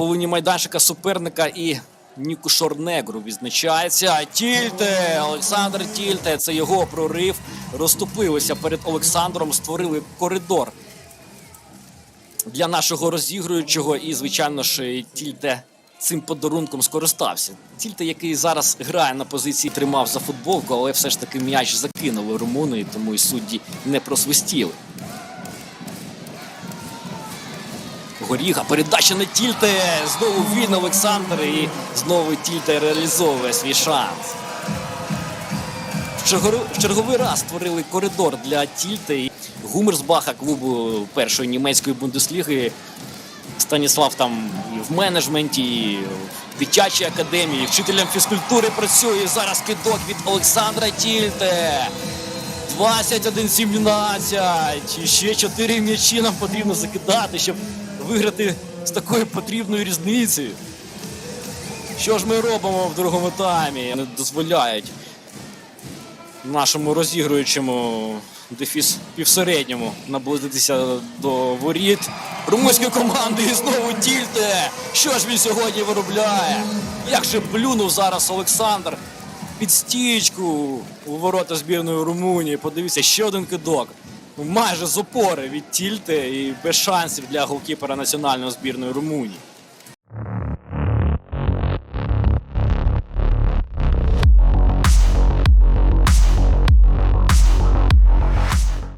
половині майданчика суперника і Ніку Шорнегру відзначається. Тільте! Олександр Тільте. Це його прорив. Розступилися перед Олександром, створили коридор для нашого розігруючого. І, звичайно ж, Тільте цим подарунком скористався. Тільте, який зараз грає на позиції, тримав за футболку, але все ж таки м'яч закинули румуни, тому і судді не просвистіли. Горіга, передача на Тільте. Знову він Олександр і знову Тільте реалізовує свій шанс. В черговий раз створили коридор для Тільте. І Гумерсбаха клубу першої німецької бундесліги. Станіслав там і в менеджменті, і в дитячій академії, вчителем фізкультури працює. Зараз кидок від Олександра Тільте. 21-17. І ще 4 м'ячі нам потрібно закидати, щоб виграти з такою потрібною різницею. Що ж ми робимо в другому таймі? Не дозволяють нашому розігруючому дефіс півсередньому наблизитися до воріт румунської команди і знову тільте. Що ж він сьогодні виробляє? Як же плюнув зараз Олександр під стічку у ворота збірної Румунії. Подивіться, ще один кидок. Майже з опори від тільти і без шансів для голкіпера національної збірної Румунії.